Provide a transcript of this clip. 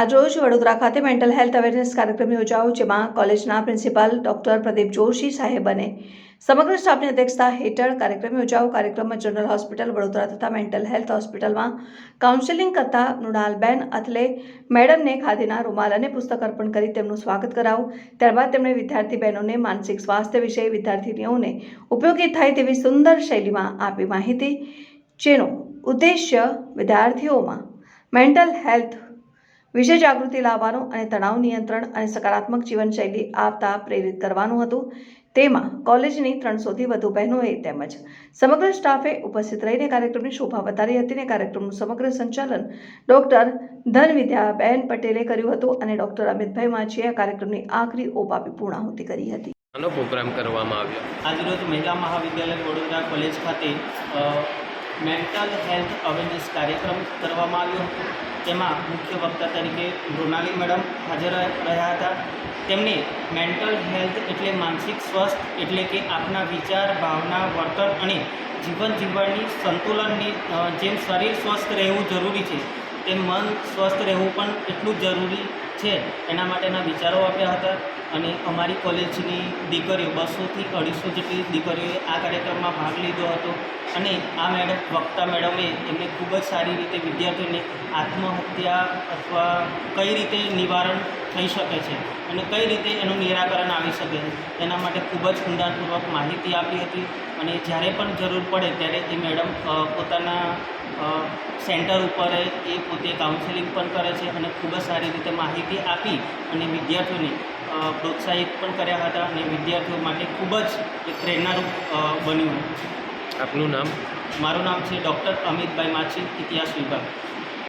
આજરોજ વડોદરા ખાતે mental health awareness કાર્યક્રમ યોજાયો, જેમાં કોલેજના પ્રિન્સિપાલ ડોક્ટર પ્રદીપ જોશી સાહેબ અને સમગ્ર સ્ટાફની અધ્યક્ષતા હેઠળ કાર્યક્રમ યોજાયો. કાર્યક્રમમાં જનરલ હોસ્પિટલ વડોદરા તથા મેન્ટલ હેલ્થ હોસ્પિટલમાં કાઉન્સેલિંગ કરતા મૃણાલબેન અથલે મેડમને ખાદીના રૂમાલ અને પુસ્તક અર્પણ કરી તેમનું સ્વાગત કરાવું ત્યારબાદ તેમણે વિદ્યાર્થી બહેનોને માનસિક સ્વાસ્થ્ય વિશે વિદ્યાર્થીનીઓને ઉપયોગી થાય તેવી સુંદર શૈલીમાં આપી માહિતી. જેનો ઉદ્દેશ્ય વિદ્યાર્થીઓમાં મેન્ટલ હેલ્થ વિશે જાગૃતિ લાવવાનું અને તણાવ નિયંત્રણ અને સકારાત્મક જીવનશૈલી આપતા પ્રેરિત કરવાનું હતું. તેમાં કોલેજની ત્રણસોથી વધુ બહેનોએ તેમજ સમગ્ર સ્ટાફે ઉપસ્થિત રહીને કાર્યક્રમની શોભા વધારી હતી અને કાર્યક્રમનું સમગ્ર સંચાલન ડોક્ટર ધનવિદ્યાબેન પટેલે કર્યું હતું અને ડોક્ટર અમિતભાઈ માછીએ આ કાર્યક્રમની આખરી ઓપ આપી પૂર્ણાહુતિ કરી હતી. આનો પ્રોગ્રામ કરવામાં આવ્યો. આજરોજ મહિલા મહાવિદ્યાલય વડોદરા કોલેજ ખાતે મેન્ટલ હેલ્થ અવેરનેસ કાર્યક્રમ કરવામાં આવ્યો હતો. તેમાં મુખ્ય વક્તા તરીકે મૃણાલી મેડમ હાજર રહ્યા હતા. તેમણે મેન્ટલ હેલ્થ એટલે માનસિક સ્વસ્થ એટલે કે આપના વિચાર, ભાવના, વર્તન અને જીવન જીવવાની સંતુલનની જેમ શરીર સ્વસ્થ રહેવું જરૂરી છે. તેમ મન સ્વસ્થ રહેવું પણ એટલું જ જરૂરી છે. એના માટેના વિચારો આપ્યા હતા અને અમારી કોલેજની દીકરીઓ બસોથી અઢીસો જેટલી દીકરીઓએ આ કાર્યક્રમમાં ભાગ લીધો હતો અને આ મેડમ વક્તા મેડમે એમને ખૂબ જ સારી રીતે વિદ્યાર્થીઓને આત્મહત્યા અથવા કઈ રીતે નિવારણ થઈ શકે છે અને કઈ રીતે એનું નિરાકરણ આવી શકે છે તેના માટે ખૂબ જ ઊંડાણપૂર્વક માહિતી આપી હતી અને જ્યારે પણ જરૂર પડે ત્યારે એ મેડમ પોતાના સેન્ટર ઉપર એ પોતે કાઉન્સેલિંગ પણ કરે છે અને ખૂબ જ સારી રીતે માહિતી આપી અને વિદ્યાર્થીઓને પ્રોત્સાહિત પણ કર્યા હતા અને વિદ્યાર્થીઓ માટે ખૂબ જ પ્રેરણારૂપ બન્યું. આપનું નામ? મારું નામ છે ડૉક્ટર અમિતભાઈ માછી ઇતિહાસ વિભાગ.